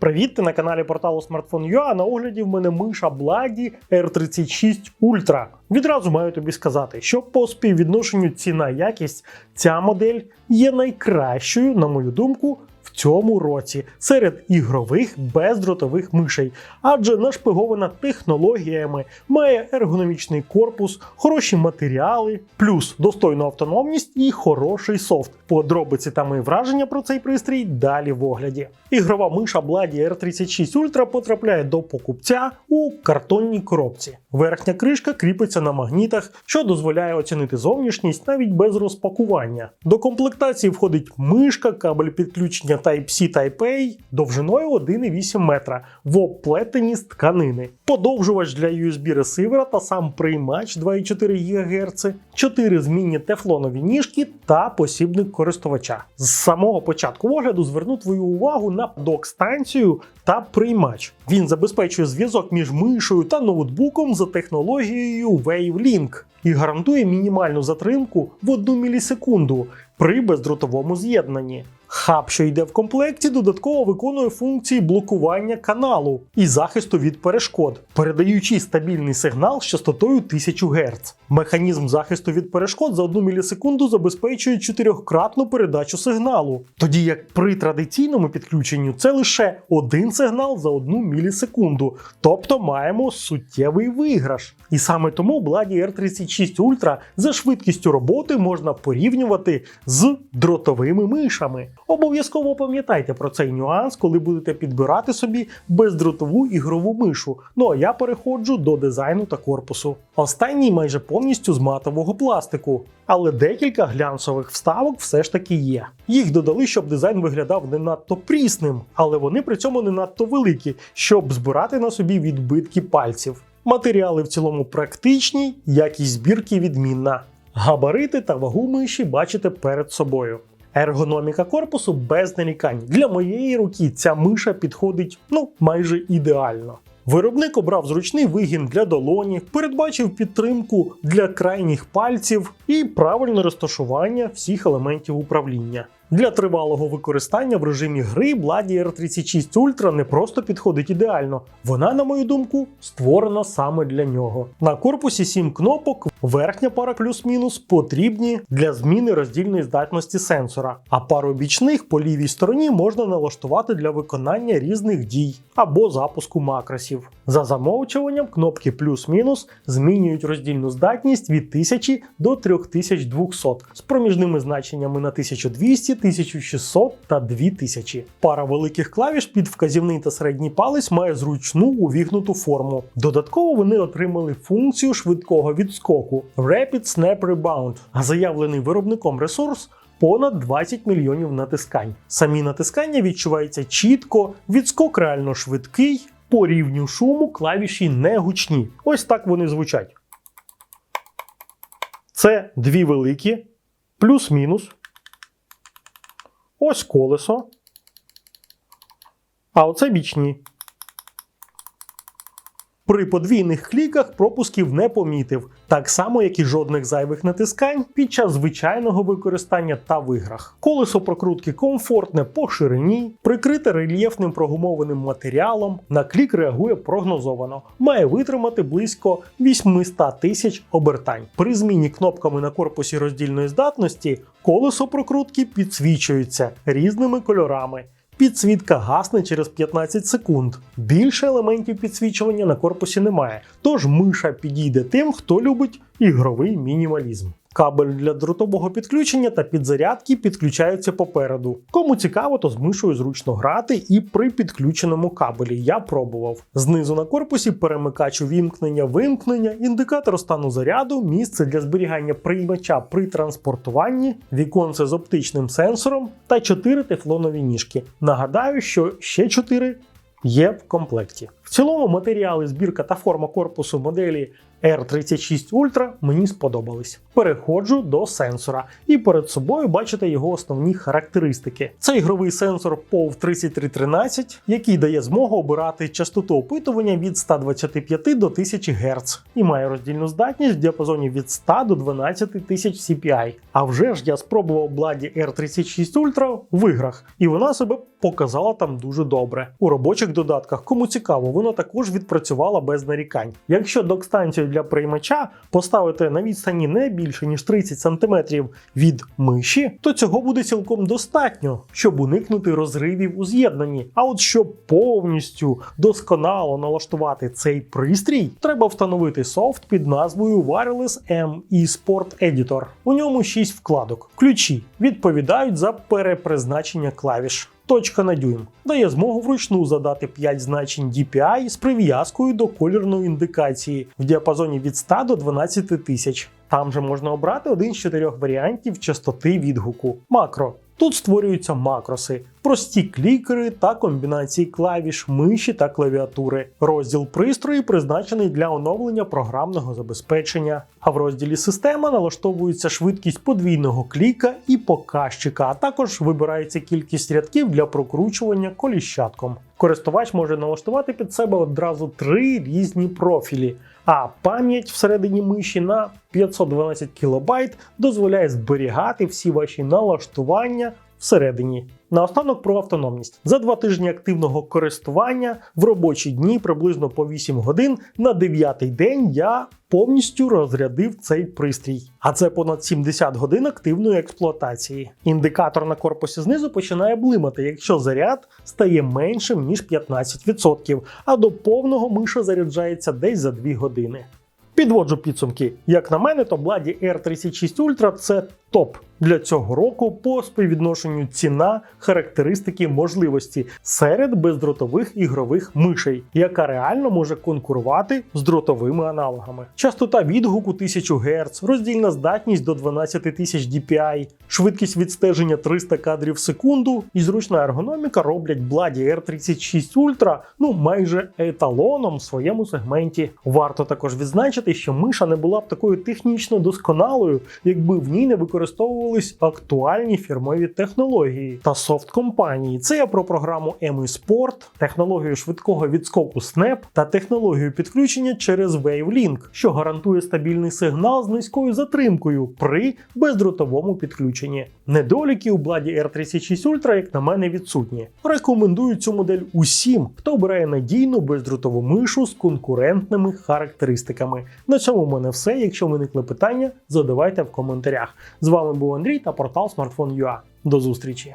Привіт, ти на каналі порталу Smartphone.ua, на огляді в мене миша Бладі R36 Ultra. Відразу маю тобі сказати, що по співвідношенню ціна-якість ця модель є найкращою, на мою думку, в цьому році серед ігрових бездротових мишей, адже нашпигована технологіями, має ергономічний корпус, хороші матеріали, плюс достойну автономність і хороший софт. Подробиці та мої враження про цей пристрій далі в огляді. Ігрова миша Bladdy R36 Ultra потрапляє до покупця у картонній коробці. Верхня кришка кріпиться на магнітах, що дозволяє оцінити зовнішність навіть без розпакування. До комплектації входить мишка, кабель підключення Type-C Type-A довжиною 1,8 метра в оплетенні з тканини, подовжувач для USB ресивера та сам приймач 2,4 ГГц, 4 змінні тефлонові ніжки та посібник користувача. З самого початку огляду зверну твою увагу на док-станцію та приймач. Він забезпечує зв'язок між мишою та ноутбуком за технологією WaveLink і гарантує мінімальну затримку в 1 мілісекунду при бездротовому з'єднанні. Хаб, що йде в комплекті, додатково виконує функції блокування каналу і захисту від перешкод, передаючи стабільний сигнал з частотою 1000 Гц. Механізм захисту від перешкод за 1 мілісекунду забезпечує чотирьохкратну передачу сигналу, тоді як при традиційному підключенні це лише один сигнал за 1 мілісекунду, тобто маємо суттєвий виграш. І саме тому Бладі r 34 6 Ultra за швидкістю роботи можна порівнювати з дротовими мишами. Обов'язково пам'ятайте про цей нюанс, коли будете підбирати собі бездротову ігрову мишу. Ну а я переходжу до дизайну та корпусу. Останній майже повністю з матового пластику, але декілька глянцевих вставок все ж таки є. Їх додали, щоб дизайн виглядав не надто прісним, але вони при цьому не надто великі, щоб збирати на собі відбитки пальців. Матеріали в цілому практичні, якість збірки відмінна. Габарити та вагу миші бачите перед собою. Ергономіка корпусу без нарікань. Для моєї руки ця миша підходить ну майже ідеально. Виробник обрав зручний вигін для долоні, передбачив підтримку для крайніх пальців і правильне розташування всіх елементів управління. Для тривалого використання в режимі гри Bladdy R36 Ultra не просто підходить ідеально, вона, на мою думку, створена саме для нього. На корпусі 7 кнопок, верхня пара плюс-мінус потрібні для зміни роздільної здатності сенсора, а пару бічних по лівій стороні можна налаштувати для виконання різних дій або запуску макросів. За замовчуванням кнопки плюс-мінус змінюють роздільну здатність від 1000 до 3200 з проміжними значеннями на 1200, 1600 та 2000. Пара великих клавіш під вказівний та середній палець має зручну увігнуту форму. Додатково вони отримали функцію швидкого відскоку Rapid Snap Rebound, а заявлений виробником ресурс понад 20 мільйонів натискань. Самі натискання відчуваються чітко, відскок реально швидкий. По рівню шуму клавіші не гучні. Ось так вони звучать. Це дві великі, плюс-мінус. Ось колесо. А оце бічні. При подвійних кліках пропусків не помітив, так само як і жодних зайвих натискань під час звичайного використання та в іграх. Колесо прокрутки комфортне по ширині, прикрите рельєфним прогумованим матеріалом, на клік реагує прогнозовано, має витримати близько 800 тисяч обертань. При зміні кнопками на корпусі роздільної здатності колесо прокрутки підсвічується різними кольорами. Підсвітка гасне через 15 секунд. Більше елементів підсвічування на корпусі немає, тож миша підійде тим, хто любить ігровий мінімалізм. Кабель для дротового підключення та підзарядки підключаються попереду. Кому цікаво, то з мишою зручно грати і при підключеному кабелі я пробував. Знизу на корпусі перемикач увімкнення, вимкнення, індикатор стану заряду, місце для зберігання приймача при транспортуванні, віконце з оптичним сенсором та 4 тефлонові ніжки. Нагадаю, що ще 4 є в комплекті. В цілому матеріали, збірка та форма корпусу моделі R36 Ultra мені сподобались. Переходжу до сенсора, і перед собою бачите його основні характеристики. Це ігровий сенсор POV 3313, який дає змогу обирати частоту опитування від 125 до 1000 Гц і має роздільну здатність в діапазоні від 100 до 12 тисяч CPI. А вже ж я спробував Bladdy R36 Ultra в іграх, і вона себе показала там дуже добре. У робочих додатках, кому цікаво, вона також відпрацювала без нарікань. Якщо док-станцію для приймача поставити на відстані не більше ніж 30 см від миші, то цього буде цілком достатньо, щоб уникнути розривів у з'єднанні. А от щоб повністю досконало налаштувати цей пристрій, треба встановити софт під назвою Wireless M eSport Editor. У ньому 6 вкладок. Ключі відповідають за перепризначення клавіш. Точка на дюйм дає змогу вручну задати 5 значень DPI з прив'язкою до колірної індикації в діапазоні від 100 до 12 тисяч. Там же можна обрати один з чотирьох варіантів частоти відгуку. Макро. Тут створюються макроси, прості клікери та комбінації клавіш, миші та клавіатури. Розділ пристрої призначений для оновлення програмного забезпечення. А в розділі система налаштовується швидкість подвійного кліка і показчика, а також вибирається кількість рядків для прокручування коліщатком. Користувач може налаштувати під себе одразу три різні профілі. А пам'ять всередині миші на 512 кБ дозволяє зберігати всі ваші налаштування всередині. Наостанок про автономність. За два тижні активного користування в робочі дні приблизно по 8 годин на 9-й день я повністю розрядив цей пристрій. А це понад 70 годин активної експлуатації. Індикатор на корпусі знизу починає блимати, якщо заряд стає меншим ніж 15%, а до повного миша заряджається десь за 2 години. Підводжу підсумки. Як на мене, то Bloody R36 Ultra це топ для цього року по співвідношенню ціна, характеристики, можливості серед бездротових ігрових мишей, яка реально може конкурувати з дротовими аналогами. Частота відгуку 1000 Гц, роздільна здатність до 12 тисяч DPI, швидкість відстеження 300 кадрів в секунду і зручна ергономіка роблять Bloody R36 Ultra ну майже еталоном в своєму сегменті. Варто також відзначити, що миша не була б такою технічно досконалою, якби в ній не використовували використовувались актуальні фірмові технології та софт компанії. Це я про програму ME Sport, технологію швидкого відскоку Snap та технологію підключення через WaveLink, що гарантує стабільний сигнал з низькою затримкою при бездротовому підключенні. Недоліки у Bloody R36 Ultra, як на мене, відсутні. Рекомендую цю модель усім, хто обирає надійну бездротову мишу з конкурентними характеристиками. На цьому в мене все. Якщо виникли питання, задавайте в коментарях. Вами був Андрій та портал Smartphone.ua. До зустрічі!